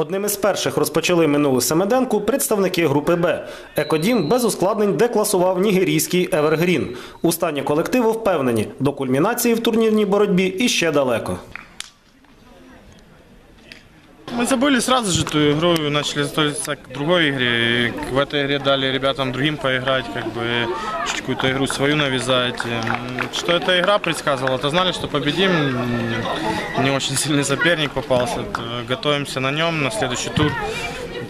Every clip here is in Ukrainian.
Одним із перших розпочали минулу семиденку представники групи Б. Екодім без ускладнень декласував нігерійський Евергрін. У стані колективу впевнені, до кульмінації в турнірній боротьбі іще далеко. Мы забыли сразу же эту игру начали готовиться к другой игре. И в этой игре дали ребятам другим поиграть, как бы какую-то игру свою навязать. М, Что эта игра предсказывала, то знали, что победим. Не очень сильный соперник попался. Готовимся на нем, на следующий тур.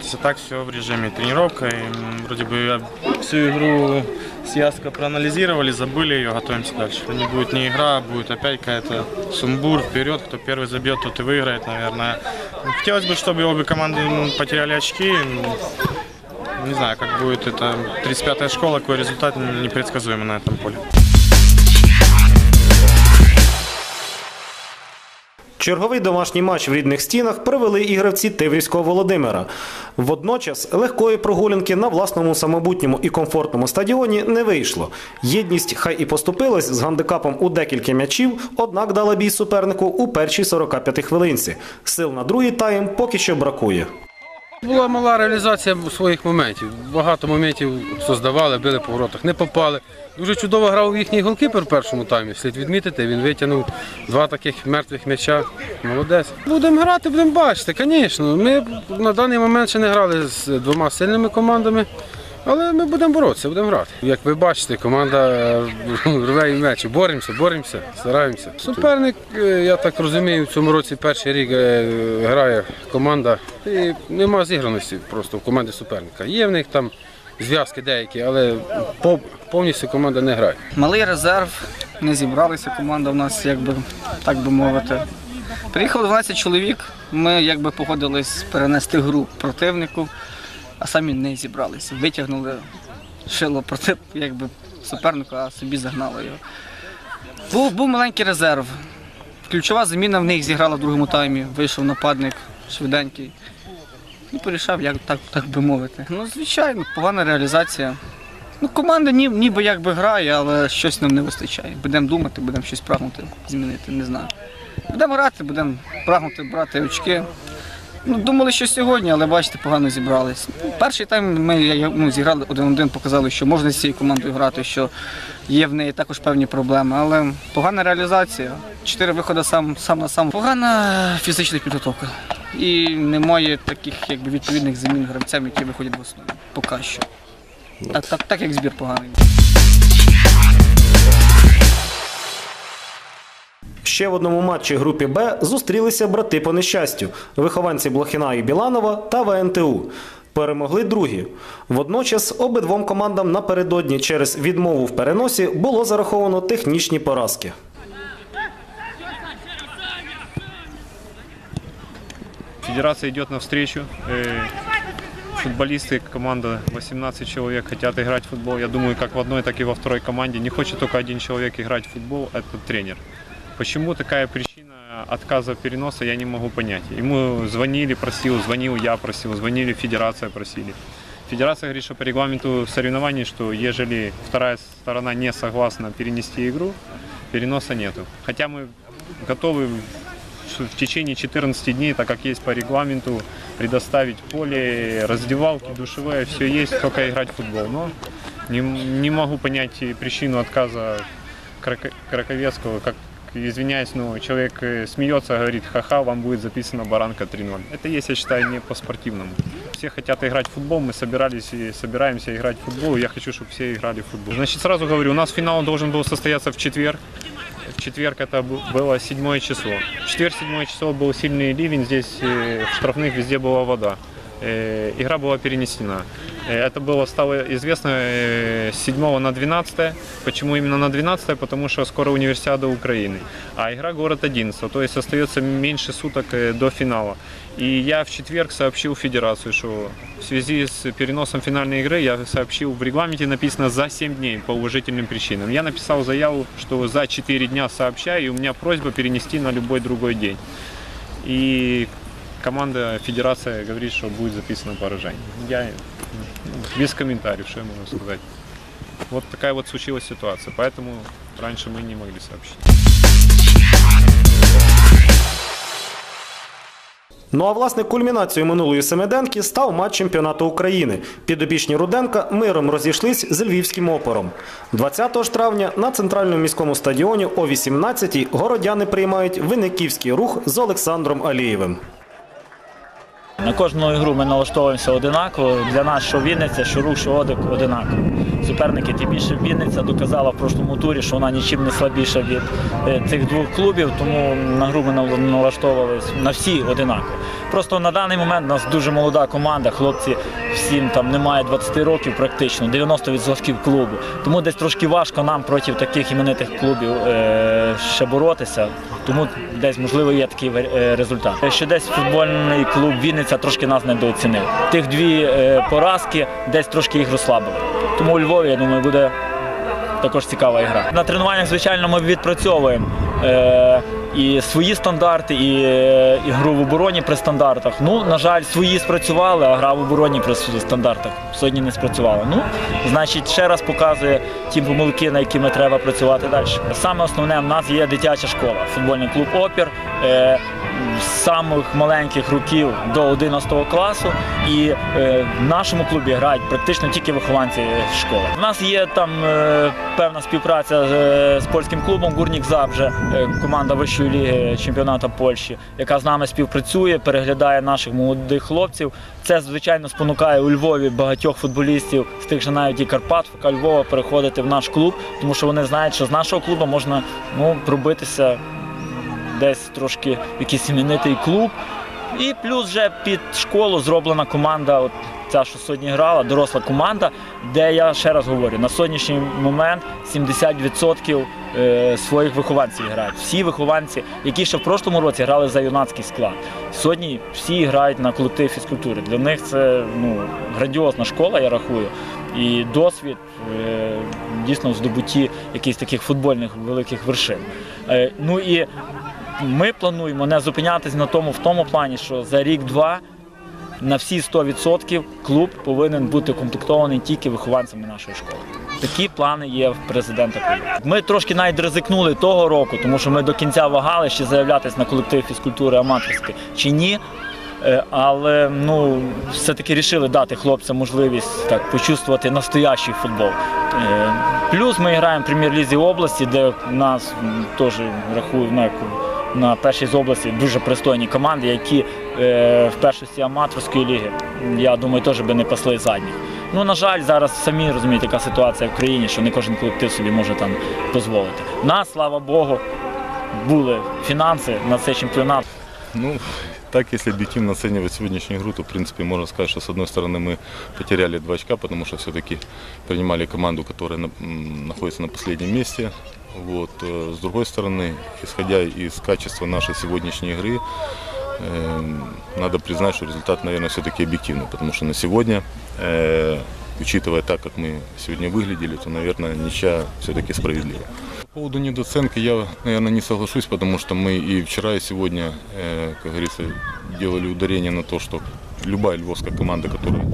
Все так, все в режиме тренировка. И, вроде бы всю игру с Яско проанализировали, забыли ее, готовимся дальше. Это не будет не игра, а будет опять какая-то сумбур вперед. Кто первый забьет, тот и выиграет, наверное. Хотелось бы, чтобы обе команды ну, потеряли очки. Не знаю, как будет это 35-я школа, какой результат непредсказуемый на этом поле. Черговий домашній матч в рідних стінах провели і гравці Тиврівського Володимира. Водночас легкої прогулянки на власному самобутньому і комфортному стадіоні не вийшло. Єдність хай і поступилась з гандикапом у декілька м'ячів, однак дала бій супернику у першій 45 хвилинці. Сил на другий тайм поки що бракує. Була мала реалізація своїх моментів. Багато моментів создавали, били по воротах, не попали. Дуже чудово грав їхній голкіпер в першому таймі. Слід відмітити, він витягнув два таких мертвих м'яча. Молодець. Будемо грати, будемо бачити, звісно. Ми на даний момент ще не грали з двома сильними командами. Але ми будемо боротися, будемо грати. Як ви бачите, команда е, рве і м'ячі. Боремося, боремося, стараємося. Суперник, е, я так розумію, в цьому році перший рік е, грає команда. І нема зіграності просто в команді суперника. Є в них там зв'язки деякі, але повністю команда не грає. Малий резерв, не зібралися команда в нас, якби так би мовити. Приїхало 12 чоловік. Ми якби погодились перенести гру противнику, а самі не зібралися. Витягнули шило проти якби, супернику, а собі загнали його. Був, був маленький резерв. Ключова заміна в них зіграла в другому таймі. Вийшов нападник швиденький. І порішав, як так, так би мовити. Ну, звичайно, погана реалізація. Ну, команда ні, ніби якби грає, але щось нам не вистачає. Будемо думати, будемо щось прагнути змінити, не знаю. Будемо грати, будемо прагнути брати очки. Ну, думали, що сьогодні, але бачите, погано зібрались. Перший тайм ми ну, зіграли один-один, показали, що можна з цією командою грати, що є в неї також певні проблеми. Але погана реалізація. Чотири виходи сам, сам на сам. Погана фізична підготовка. І немає таких якби, відповідних замін гравцям, які виходять в основі. Поки що. Так, так, так як збір поганий. Ще в одному матчі групі Б зустрілися брати по нещастю вихованці Блохіна і Біланова та ВНТУ. Перемогли другі. Водночас обидвом командам напередодні через відмову в переносі було зараховано технічні поразки. Федерация идет навстречу. Э, Футболисты, команда 18 человек хотят играть в футбол. Я думаю, как в одной, так и во второй команде. Не хочет только один человек играть в футбол, это тренер. Почему такая причина отказа переноса, я не могу понять. Ему звонили, просил, звонил я, просил, звонили, федерация просили. Федерация говорит, что по регламенту соревнований, что ежели вторая сторона не согласна перенести игру, переноса нету. Хотя мы готовы в течение 14 дней, так как есть по регламенту, предоставить поле, раздевалки, душевые, все есть, только играть в футбол. Но не, не могу понять причину отказа Крако- Краковецкого, как извиняюсь, но человек э, смеется, говорит, ха-ха, вам будет записана баранка 3-0. Это есть, я считаю, не по-спортивному. Все хотят играть в футбол, мы собирались и собираемся играть в футбол, и я хочу, чтобы все играли в футбол. Значит, сразу говорю, у нас финал должен был состояться в четверг. В четверг это бу- было седьмое число. В четверг седьмое число был сильный ливень, здесь э, в штрафных везде была вода. Э, Игра была перенесена. Э, Это было стало известно э, с 7 на 12. Почему именно на 12? Потому что скоро универсиада Украины. А игра город 11, то есть остается меньше суток до финала. И я в четверг сообщил федерацию, что в связи с переносом финальной игры я сообщил, в регламенте написано за 7 дней по уважительным причинам. Я написал заяву, что за 4 дня сообщаю, и у меня просьба перенести на любой другой день. И команда, федерация говорит, что будет записано поражение. Я ну, без комментариев, что я могу сказать. Вот такая вот случилась ситуация, поэтому раньше мы не могли сообщить. Ну а власне кульмінацією минулої семиденки став матч чемпіонату України. Підопічні Руденка миром розійшлись з львівським опором. 20 ж травня на центральному міському стадіоні о 18-й городяни приймають виниківський рух з Олександром Алієвим. На кожну ігру ми налаштовуємося одинаково. Для нас, що Вінниця, що рух, що Одик одинаково. Суперники, тим більше Вінниця доказала в прошлому турі, що вона нічим не слабіша від е, цих двох клубів, тому на гру ми нал- налаштовувалися на всі одинаково. Просто на даний момент у нас дуже молода команда, хлопці всім там немає 20 років практично, 90% клубу. Тому десь трошки важко нам проти таких іменитих клубів е, ще боротися. Тому десь можливо є такий е, результат. Ще десь футбольний клуб Вінниця трошки нас недооцінив. Тих дві поразки десь трошки їх розслабили. Тому у Львові, я думаю, буде також цікава гра. На тренуваннях, звичайно, ми відпрацьовуємо е, і свої стандарти, і, е, і гру в обороні при стандартах. Ну, на жаль, свої спрацювали, а гра в обороні при стандартах сьогодні не спрацювала. Ну, значить, ще раз показує ті помилки, на які ми треба працювати далі. Саме основне в нас є дитяча школа, футбольний клуб Опір. Е, з самих маленьких років до 11 класу, і е, в нашому клубі грають практично тільки вихованці школи. У нас є там е, певна співпраця з, е, польським клубом Гурнік Забже, команда вищої ліги чемпіонату Польщі, яка з нами співпрацює, переглядає наших молодих хлопців. Це звичайно спонукає у Львові багатьох футболістів з тих же навіть і Карпат, Львова переходити в наш клуб, тому що вони знають, що з нашого клубу можна ну, пробитися десь трошки якийсь іменитий клуб. І плюс вже під школу зроблена команда, от ця, що сьогодні грала, доросла команда, де я ще раз говорю, на сьогоднішній момент 70% е, своїх вихованців грають. Всі вихованці, які ще в прошлому році грали за юнацький склад. Сьогодні всі грають на колектив фізкультури. Для них це ну, грандіозна школа, я рахую. І досвід е, дійсно в здобутті якихось таких футбольних великих вершин. Е, ну і ми плануємо не зупинятись на тому в тому плані, що за рік-два на всі 100% клуб повинен бути комплектований тільки вихованцями нашої школи. Такі плани є в президента. Ми трошки навіть ризикнули того року, тому що ми до кінця вагали, чи заявлятися на колектив фізкультури аматорський чи ні. Е, Але ну все-таки вирішили дати хлопцям можливість так почувствувати настоящий футбол. Е, Плюс ми граємо в прем'єр-лізі області, де нас теж рахують ну, на першій з області дуже пристойні команди, які е, в першості аматорської ліги, я думаю, теж би не пасли задніх. Ну, на жаль, зараз самі розумієте, яка ситуація в країні, що не кожен колектив собі може там дозволити. У Нас, слава Богу, були фінанси на цей чемпіонат. Ну, так, если объективно оценивать сегодняшнюю игру, то, в принципе, можно сказать, что, с одной стороны, мы потеряли два очка, потому что все-таки принимали команду, которая на- м, находится на последнем месте. Вот. э, С другой стороны, исходя из качества нашей сегодняшней игры, эм, надо признать, что результат, наверное, все-таки объективный, потому что на сегодня, э, учитывая так, как мы сегодня выглядели, то, наверное, ничья все-таки справедлива. По поводу недооценки я, наверное, не соглашусь, потому что мы и вчера, и сегодня, э, как говорится, делали ударение на то, что любая львовская команда, которая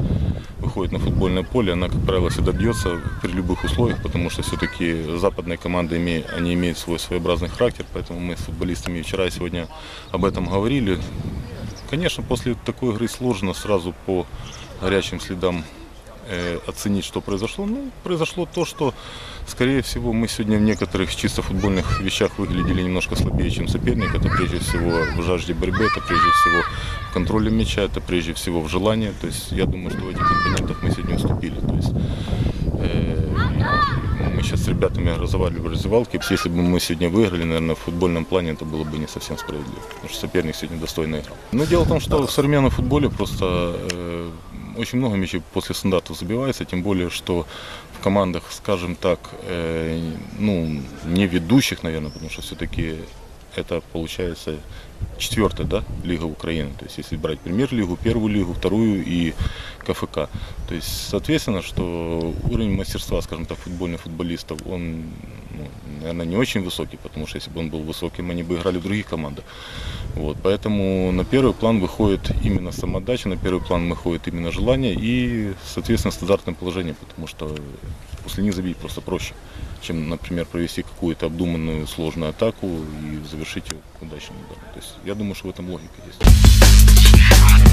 выходит на футбольное поле, она, как правило, всегда бьется при любых условиях, потому что все-таки западные команды, име- они имеют свой своеобразный характер, поэтому мы с футболистами и вчера, и сегодня об этом говорили. Конечно, после такой игры сложно сразу по горячим следам э, оценить, что произошло. Ну, произошло то, что, скорее всего, мы сегодня в некоторых чисто футбольных вещах выглядели немножко слабее, чем соперник. Это прежде всего в жажде борьбы, это прежде всего в контроле мяча, это прежде всего в желании. То есть я думаю, что в этих компонентах мы сегодня уступили. То есть, э, мы сейчас с ребятами разговаривали в раздевалке. Если бы мы сегодня выиграли, наверное, в футбольном плане это было бы не совсем справедливо. Потому что соперник сегодня достойно играл. Но дело в том, что в современном футболе просто э, очень много мячей после стандартов забивается, тем более, что в командах, скажем так, э, ну, не ведущих, наверное, потому что все-таки это получается четвертая да, лига Украины. То есть если брать премьер-лигу, первую лигу, вторую и КФК. То есть, соответственно, что уровень мастерства, скажем так, футбольных футболистов, он ну, наверное, не очень высокий, потому что если бы он был высоким, они бы играли в других командах. Вот, поэтому на первый план выходит именно самоотдача, на первый план выходит именно желание и, соответственно, стандартное положение, потому что после них забить просто проще, чем, например, провести какую-то обдуманную сложную атаку и завершить ее удачным ударом. То есть я думаю, что в этом логика есть.